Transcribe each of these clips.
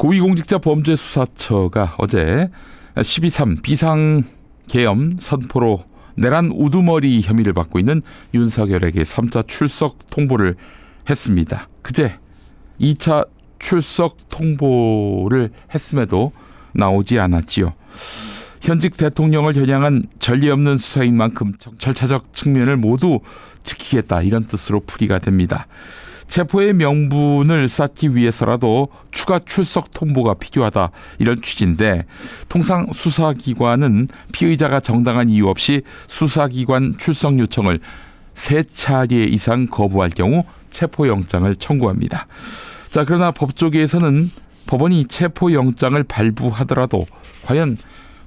고위공직자 범죄수사처가 어제 12.3 비상 계엄 선포로 내란 우두머리 혐의를 받고 있는 윤석열에게 3차 출석 통보를 했습니다. 그제 2차 출석 통보를 했음에도 나오지 않았지요. 현직 대통령을 겨냥한 전례 없는 수사인 만큼 절차적 측면을 모두 지키겠다 이런 뜻으로 풀이가 됩니다. 체포의 명분을 쌓기 위해서라도 추가 출석 통보가 필요하다 이런 취지인데 통상 수사기관은 피의자가 정당한 이유 없이 수사기관 출석 요청을 세 차례 이상 거부할 경우 체포영장을 청구합니다. 자 그러나 법조계에서는 법원이 체포영장을 발부하더라도 과연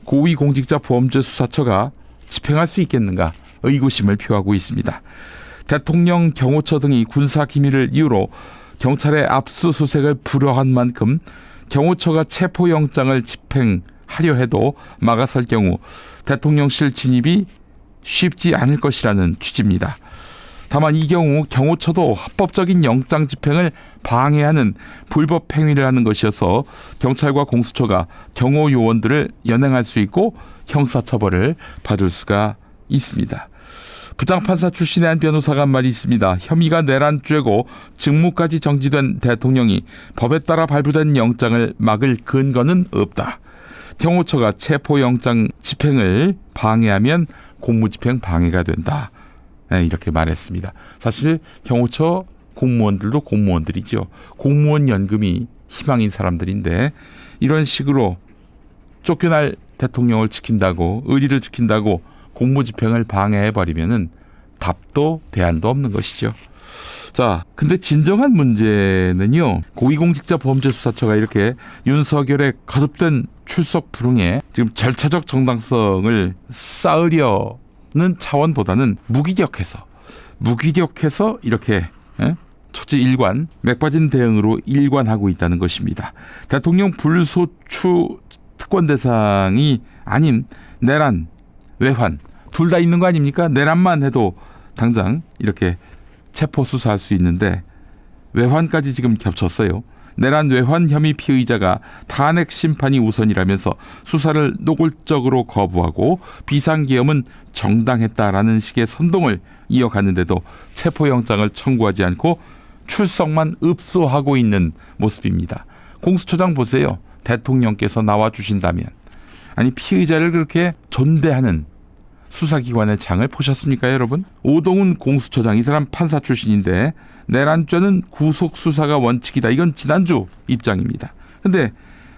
고위공직자 범죄수사처가 집행할 수 있겠는가 의구심을 표하고 있습니다. 대통령 경호처 등이 군사 기밀을 이유로 경찰의 압수수색을 불허한 만큼 경호처가 체포영장을 집행하려 해도 막아설 경우 대통령실 진입이 쉽지 않을 것이라는 취지입니다. 다만 이 경우 경호처도 합법적인 영장 집행을 방해하는 불법 행위를 하는 것이어서 경찰과 공수처가 경호 요원들을 연행할 수 있고 형사처벌을 받을 수가 있습니다. 부장 판사 출신의 한 변호사가 한 말이 있습니다. 혐의가 내란죄고 직무까지 정지된 대통령이 법에 따라 발부된 영장을 막을 근거는 없다. 경호처가 체포영장 집행을 방해하면 공무집행 방해가 된다. 네, 이렇게 말했습니다. 사실 경호처 공무원들도 공무원들이죠. 공무원 연금이 희망인 사람들인데 이런 식으로 쫓겨날 대통령을 지킨다고 의리를 지킨다고 공무집행을 방해해 버리면은 답도 대안도 없는 것이죠. 자, 근데 진정한 문제는요. 고위공직자 범죄수사처가 이렇게 윤석열의 거듭된 출석 불응에 지금 절차적 정당성을 쌓으려는 차원보다는 무기력해서 무기력해서 이렇게 에? 초지 일관 맥빠진 대응으로 일관하고 있다는 것입니다. 대통령 불소추 특권 대상이 아닌 내란 외환 둘 다 있는 거 아닙니까? 내란만 해도 당장 이렇게 체포 수사할 수 있는데 외환까지 지금 겹쳤어요. 내란 외환 혐의 피의자가 탄핵 심판이 우선이라면서 수사를 노골적으로 거부하고 비상계엄은 정당했다라는 식의 선동을 이어가는데도 체포영장을 청구하지 않고 출석만 읍소하고 있는 모습입니다. 공수처장 보세요. 대통령께서 나와 주신다면 아니 피의자를 그렇게 존대하는 수사기관의 장을 보셨습니까, 여러분? 오동훈 공수처장 이 사람 판사 출신인데 내란죄는 구속 수사가 원칙이다. 이건 지난주 입장입니다. 근데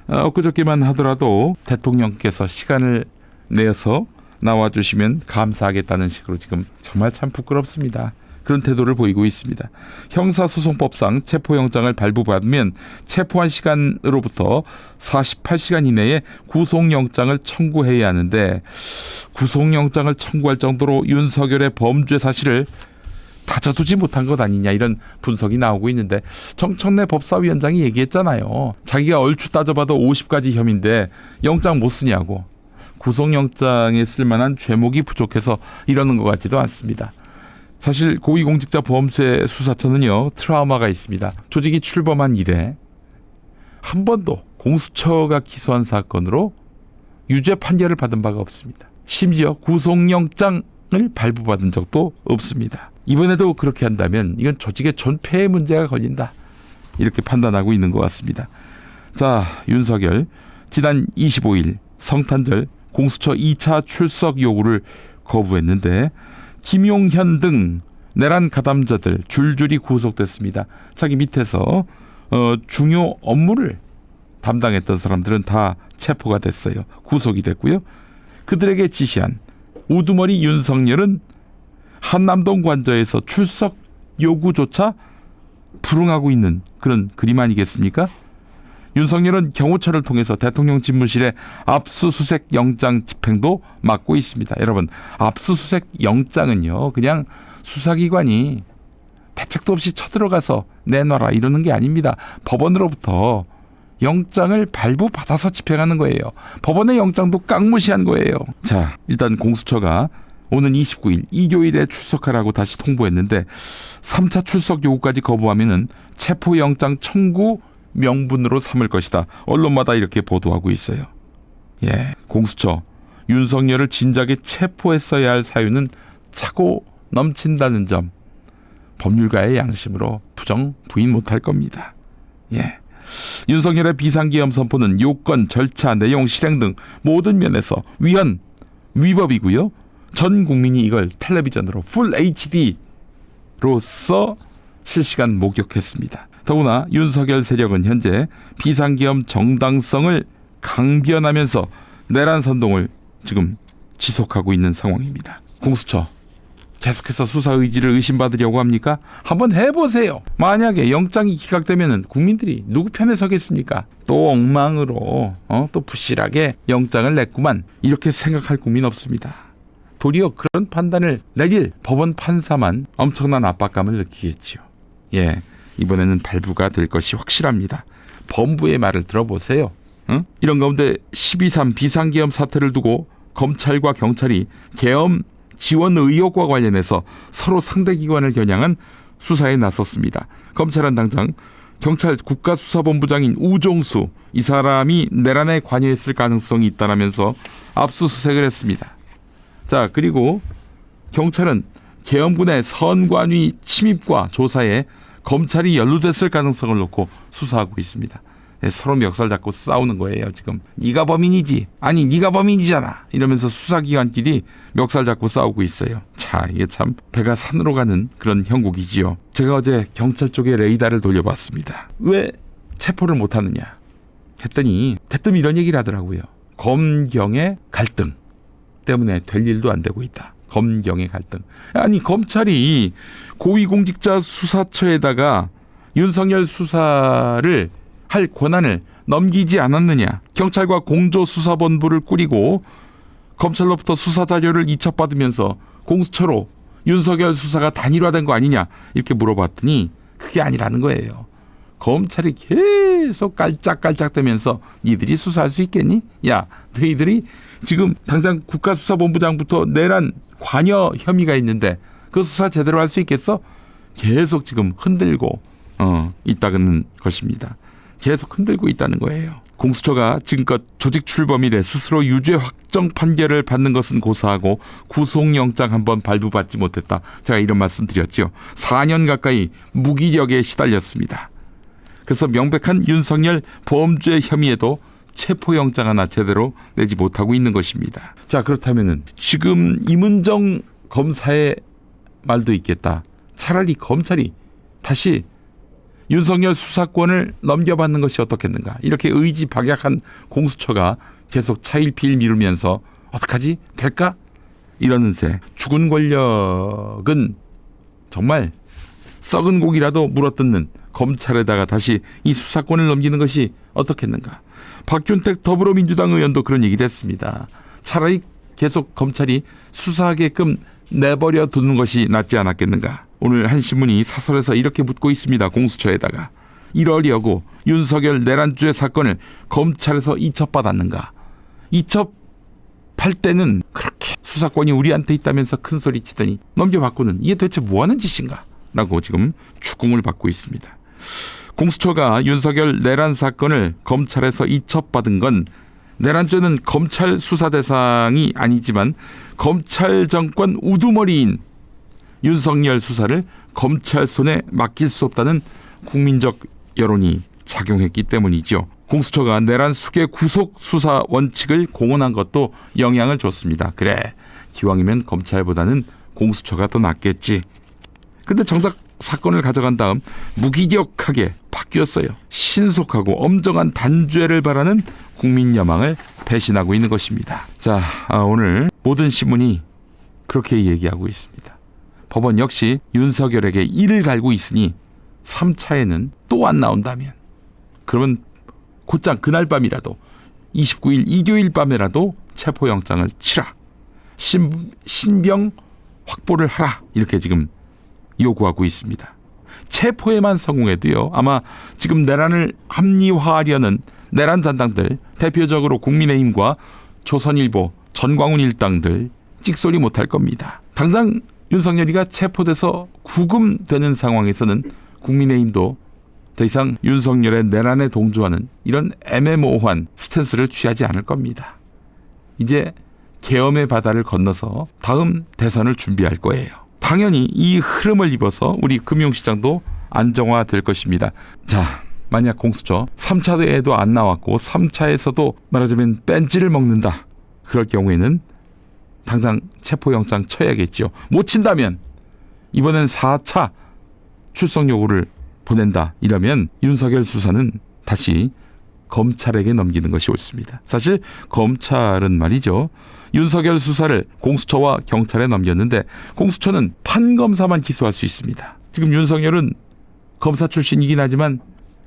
어, 엊그저께만 하더라도 대통령께서 시간을 내서 나와주시면 감사하겠다는 식으로 지금 정말 참 부끄럽습니다. 그런 태도를 보이고 있습니다. 형사소송법상 체포영장을 발부받으면 체포한 시간으로부터 48시간 이내에 구속영장을 청구해야 하는데 구속영장을 청구할 정도로 윤석열의 범죄 사실을 다져두지 못한 것 아니냐 이런 분석이 나오고 있는데 정청래 법사위원장이 얘기했잖아요. 자기가 얼추 따져봐도 50가지 혐의인데 영장 못 쓰냐고. 구속영장에 쓸 만한 죄목이 부족해서 이러는 것 같지도 않습니다. 사실 고위공직자 범죄 수사처는요 트라우마가 있습니다. 조직이 출범한 이래 한 번도 공수처가 기소한 사건으로 유죄 판결을 받은 바가 없습니다. 심지어 구속영장을 발부받은 적도 없습니다. 이번에도 그렇게 한다면 이건 조직의 존폐의 문제가 걸린다. 이렇게 판단하고 있는 것 같습니다. 자, 윤석열 지난 25일 성탄절 공수처 2차 출석 요구를 거부했는데 김용현 등 내란 가담자들 줄줄이 구속됐습니다. 자기 밑에서 어, 중요 업무를 담당했던 사람들은 다 체포가 됐어요. 구속이 됐고요. 그들에게 지시한 우두머리 윤석열은 한남동 관저에서 출석 요구조차 불응하고 있는 그런 그림 아니겠습니까? 윤석열은 경호처를 통해서 대통령 집무실에 압수수색 영장 집행도 맡고 있습니다. 여러분, 압수수색 영장은요, 그냥 수사기관이 대책도 없이 쳐들어가서 내놔라 이러는 게 아닙니다. 법원으로부터 영장을 발부받아서 집행하는 거예요. 법원의 영장도 깡무시한 거예요. 자, 일단 공수처가 오는 29일 일요일에 출석하라고 다시 통보했는데 3차 출석 요구까지 거부하면은 체포영장 청구 명분으로 삼을 것이다. 언론마다 이렇게 보도하고 있어요. 예, 공수처 윤석열을 진작에 체포했어야 할 사유는 차고 넘친다는 점 법률가의 양심으로 부정 부인 못할 겁니다. 예. 윤석열의 비상계엄 선포는 요건, 절차, 내용, 실행 등 모든 면에서 위헌, 위법이고요. 전 국민이 이걸 텔레비전으로 풀 HD로서 실시간 목격했습니다. 더구나 윤석열 세력은 현재 비상계엄 정당성을 강변하면서 내란 선동을 지금 지속하고 있는 상황입니다. 공수처 계속해서 수사 의지를 의심받으려고 합니까? 한번 해보세요. 만약에 영장이 기각되면 국민들이 누구 편에 서겠습니까? 또 엉망으로 어? 또 부실하게 영장을 냈구만 이렇게 생각할 국민 없습니다. 도리어 그런 판단을 내릴 법원 판사만 엄청난 압박감을 느끼겠지요. 예, 이번에는 발부가 될 것이 확실합니다. 법무부의 말을 들어보세요. 응? 이런 가운데 12.3 비상계엄 사태를 두고 검찰과 경찰이 계엄 지원 의혹과 관련해서 서로 상대 기관을 겨냥한 수사에 나섰습니다. 검찰은 당장 경찰 국가수사본부장인 우종수 이 사람이 내란에 관여했을 가능성이 있다라면서 압수수색을 했습니다. 자 그리고 경찰은 계엄군의 선관위 침입과 조사에 검찰이 연루됐을 가능성을 놓고 수사하고 있습니다. 네, 서로 멱살 잡고 싸우는 거예요 지금. 네가 범인이지. 아니 네가 범인이잖아. 이러면서 수사기관끼리 멱살 잡고 싸우고 있어요. 자 이게 참 배가 산으로 가는 그런 형국이지요. 제가 어제 경찰 쪽에 레이더를 돌려봤습니다. 왜 체포를 못하느냐? 했더니 대뜸 이런 얘기를 하더라고요. 검경의 갈등 때문에 될 일도 안 되고 있다 검경의 갈등 아니 검찰이 고위공직자 수사처에다가 윤석열 수사를 할 권한을 넘기지 않았느냐. 경찰과 공조수사본부를 꾸리고 검찰로부터 수사 자료를 이첩받으면서 공수처로 윤석열 수사가 단일화된 거 아니냐 이렇게 물어봤더니 그게 아니라는 거예요. 검찰이 계속 깔짝깔짝대면서 니들이 수사할 수 있겠니? 야, 너희들이 지금 당장 국가수사본부장부터 내란 관여 혐의가 있는데 그 수사 제대로 할 수 있겠어? 계속 지금 흔들고 어, 있다는 것입니다. 계속 흔들고 있다는 거예요. 공수처가 지금껏 조직 출범이래 스스로 유죄 확정 판결을 받는 것은 고사하고 구속영장 한번 발부받지 못했다. 제가 이런 말씀 드렸죠. 4년 가까이 무기력에 시달렸습니다. 그래서 명백한 윤석열 범죄 혐의에도 체포영장 하나 제대로 내지 못하고 있는 것입니다. 자 그렇다면은 지금 이문정 검사의 말도 있겠다. 차라리 검찰이 다시 윤석열 수사권을 넘겨받는 것이 어떻겠는가. 이렇게 의지 박약한 공수처가 계속 차일피일 미루면서 어떡하지? 될까? 이러는 새 죽은 권력은 정말 썩은 고기라도 물어뜯는 검찰에다가 다시 이 수사권을 넘기는 것이 어떻겠는가. 박균택 더불어민주당 의원도 그런 얘기를 했습니다. 차라리 계속 검찰이 수사하게끔 내버려 두는 것이 낫지 않았겠는가. 오늘 한 신문이 사설에서 이렇게 묻고 있습니다. 공수처에다가 이러려고 윤석열 내란죄 사건을 검찰에서 이첩받았는가? 이첩할 때는 그렇게 수사권이 우리한테 있다면서 큰 소리 치더니 넘겨받고는 이게 대체 뭐 하는 짓인가? 라고 지금 추궁을 받고 있습니다. 공수처가 윤석열 내란 사건을 검찰에서 이첩받은 건 내란죄는 검찰 수사 대상이 아니지만 검찰 정권 우두머리인 윤석열 수사를 검찰 손에 맡길 수 없다는 국민적 여론이 작용했기 때문이죠. 공수처가 내란 수계 구속 수사 원칙을 공언한 것도 영향을 줬습니다. 그래, 기왕이면 검찰보다는 공수처가 더 낫겠지. 근데 정작 사건을 가져간 다음 무기력하게 바뀌었어요. 신속하고 엄정한 단죄를 바라는 국민 여망을 배신하고 있는 것입니다. 자, 아, 오늘 모든 신문이 그렇게 얘기하고 있습니다. 법원 역시 윤석열에게 이를 갈고 있으니 3차에는 또 안 나온다면 그러면 곧장 그날 밤이라도 29일 일요일 밤에라도 체포영장을 치라. 신, 신병 확보를 하라. 이렇게 지금 요구하고 있습니다. 체포에만 성공해도요. 아마 지금 내란을 합리화하려는 내란 잔당들 대표적으로 국민의힘과 조선일보, 전광훈 일당들 찍소리 못할 겁니다. 당장 윤석열이가 체포돼서 구금되는 상황에서는 국민의힘도 더 이상 윤석열의 내란에 동조하는 이런 애매모호한 스탠스를 취하지 않을 겁니다. 이제 계엄의 바다를 건너서 다음 대선을 준비할 거예요. 당연히 이 흐름을 입어서 우리 금융시장도 안정화될 것입니다. 자, 만약 공수처 3차 대회도 안 나왔고 3차에서도 말하자면 뺀지를 먹는다. 그럴 경우에는 당장 체포영장 쳐야겠죠. 못 친다면 이번엔 4차 출석 요구를 보낸다. 이러면 윤석열 수사는 다시 검찰에게 넘기는 것이 옳습니다. 사실 검찰은 말이죠. 윤석열 수사를 공수처와 경찰에 넘겼는데 공수처는 판검사만 기소할 수 있습니다. 지금 윤석열은 검사 출신이긴 하지만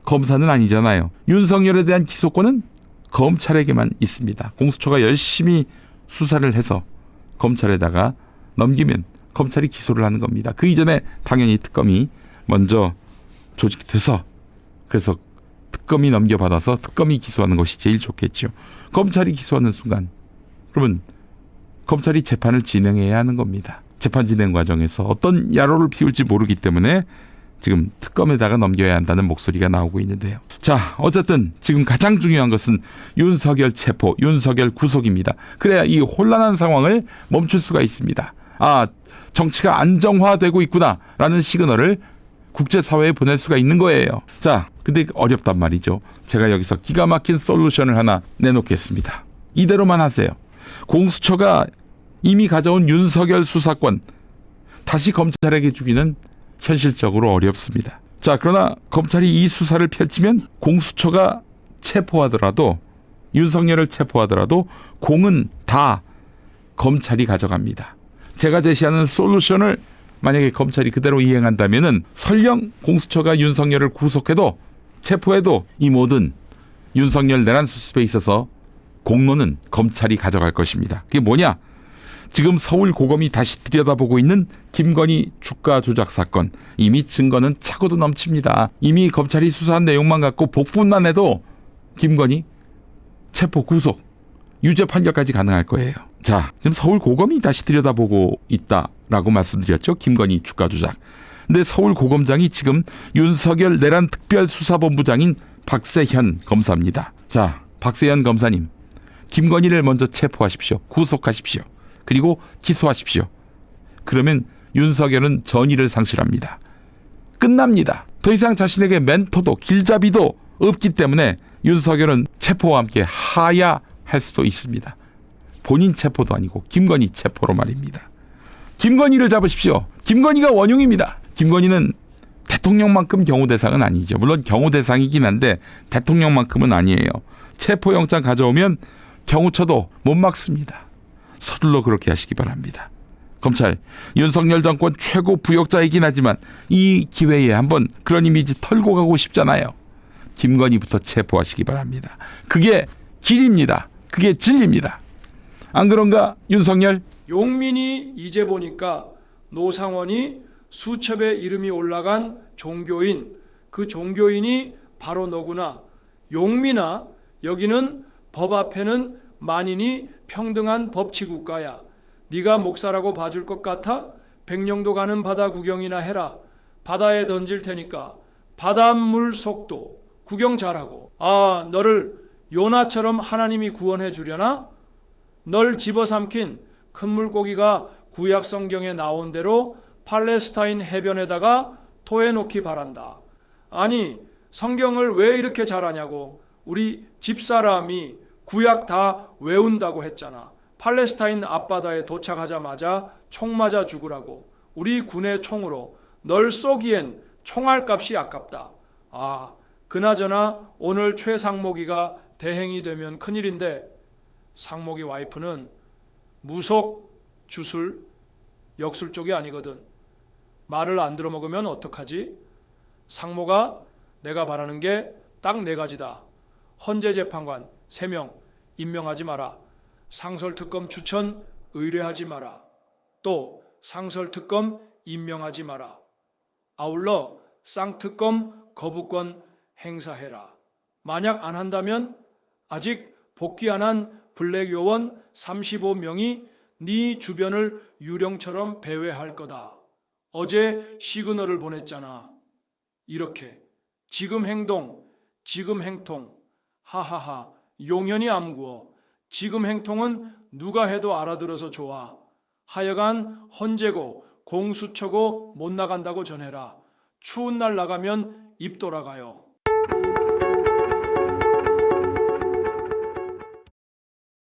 검사는 아니잖아요. 윤석열에 대한 기소권은 검찰에게만 있습니다. 공수처가 열심히 수사를 해서 검찰에다가 넘기면 검찰이 기소를 하는 겁니다. 그 이전에 당연히 특검이 먼저 조직돼서 그래서 특검이 넘겨받아서 특검이 기소하는 것이 제일 좋겠죠. 검찰이 기소하는 순간 그러면 검찰이 재판을 진행해야 하는 겁니다. 재판 진행 과정에서 어떤 야로를 피울지 모르기 때문에 지금 특검에다가 넘겨야 한다는 목소리가 나오고 있는데요. 자, 어쨌든 지금 가장 중요한 것은 윤석열 체포, 윤석열 구속입니다. 그래야 이 혼란한 상황을 멈출 수가 있습니다. 아, 정치가 안정화되고 있구나라는 시그널을 국제사회에 보낼 수가 있는 거예요. 자, 근데 어렵단 말이죠. 제가 여기서 기가 막힌 솔루션을 하나 내놓겠습니다. 이대로만 하세요. 공수처가 이미 가져온 윤석열 수사권 다시 검찰에게 주기는 현실적으로 어렵습니다. 자, 그러나 검찰이 이 수사를 펼치면 공수처가 체포하더라도 윤석열을 체포하더라도 공은 다 검찰이 가져갑니다. 제가 제시하는 솔루션을 만약에 검찰이 그대로 이행한다면은 설령 공수처가 윤석열을 구속해도 체포해도 이 모든 윤석열 내란 수습에 있어서 공로는 검찰이 가져갈 것입니다. 그게 뭐냐? 지금 서울 고검이 다시 들여다보고 있는 김건희 주가 조작 사건 이미 증거는 차고도 넘칩니다. 이미 검찰이 수사한 내용만 갖고 복분만 해도 김건희 체포 구속 유죄 판결까지 가능할 거예요. 자, 지금 서울 고검이 다시 들여다보고 있다라고 말씀드렸죠. 김건희 주가 조작. 근데 서울 고검장이 지금 윤석열 내란 특별수사본부장인 박세현 검사입니다. 자, 박세현 검사님. 김건희를 먼저 체포하십시오. 구속하십시오. 그리고 기소하십시오. 그러면 윤석열은 전의를 상실합니다. 끝납니다. 더 이상 자신에게 멘토도 길잡이도 없기 때문에 윤석열은 체포와 함께 하야 할 수도 있습니다. 본인 체포도 아니고 김건희 체포로 말입니다. 김건희를 잡으십시오. 김건희가 원흉입니다. 김건희는 대통령만큼 경우 대상은 아니죠. 물론 경우 대상이긴 한데 대통령만큼은 아니에요. 체포영장 가져오면 경우처도 못 막습니다. 서둘러 그렇게 하시기 바랍니다. 검찰 윤석열 정권 최고 부역자이긴 하지만 이 기회에 한번 그런 이미지 털고 가고 싶잖아요. 김건희부터 체포하시기 바랍니다. 그게 길입니다. 그게 진리입니다. 안 그런가 윤석열? 용민이 이제 보니까 노상원이 수첩에 이름이 올라간 종교인 그 종교인이 바로 너구나. 용민아 여기는 법 앞에는 만인이 평등한 법치국가야. 네가 목사라고 봐줄 것 같아? 백령도 가는 바다 구경이나 해라. 바다에 던질 테니까 바닷물 속도 구경 잘하고. 아 너를 요나처럼 하나님이 구원해 주려나 널 집어삼킨 큰 물고기가 구약 성경에 나온 대로 팔레스타인 해변에다가 토해 놓기 바란다. 아니, 성경을 왜 이렇게 잘하냐고. 우리 집사람이 구약 다 외운다고 했잖아. 팔레스타인 앞바다에 도착하자마자 총 맞아 죽으라고. 우리 군의 총으로 널 쏘기엔 총알 값이 아깝다. 아, 그나저나 오늘 최상목이가 대행이 되면 큰일인데 상목이 와이프는 무속 주술 역술 쪽이 아니거든. 말을 안 들어먹으면 어떡하지? 상모가 내가 바라는 게 딱 네 가지다. 헌재 재판관 3명 임명하지 마라. 상설 특검 추천 의뢰하지 마라. 또 상설 특검 임명하지 마라. 아울러 쌍특검 거부권 행사해라. 만약 안 한다면 아직 복귀 안 한 블랙 요원 35명이 네 주변을 유령처럼 배회할 거다. 어제 시그널을 보냈잖아. 이렇게 지금 행동, 지금 행통. 하하하, 용연히 암구어. 지금 행통은 누가 해도 알아들어서 좋아. 하여간 헌재고 공수처고 못 나간다고 전해라. 추운 날 나가면 입 돌아가요.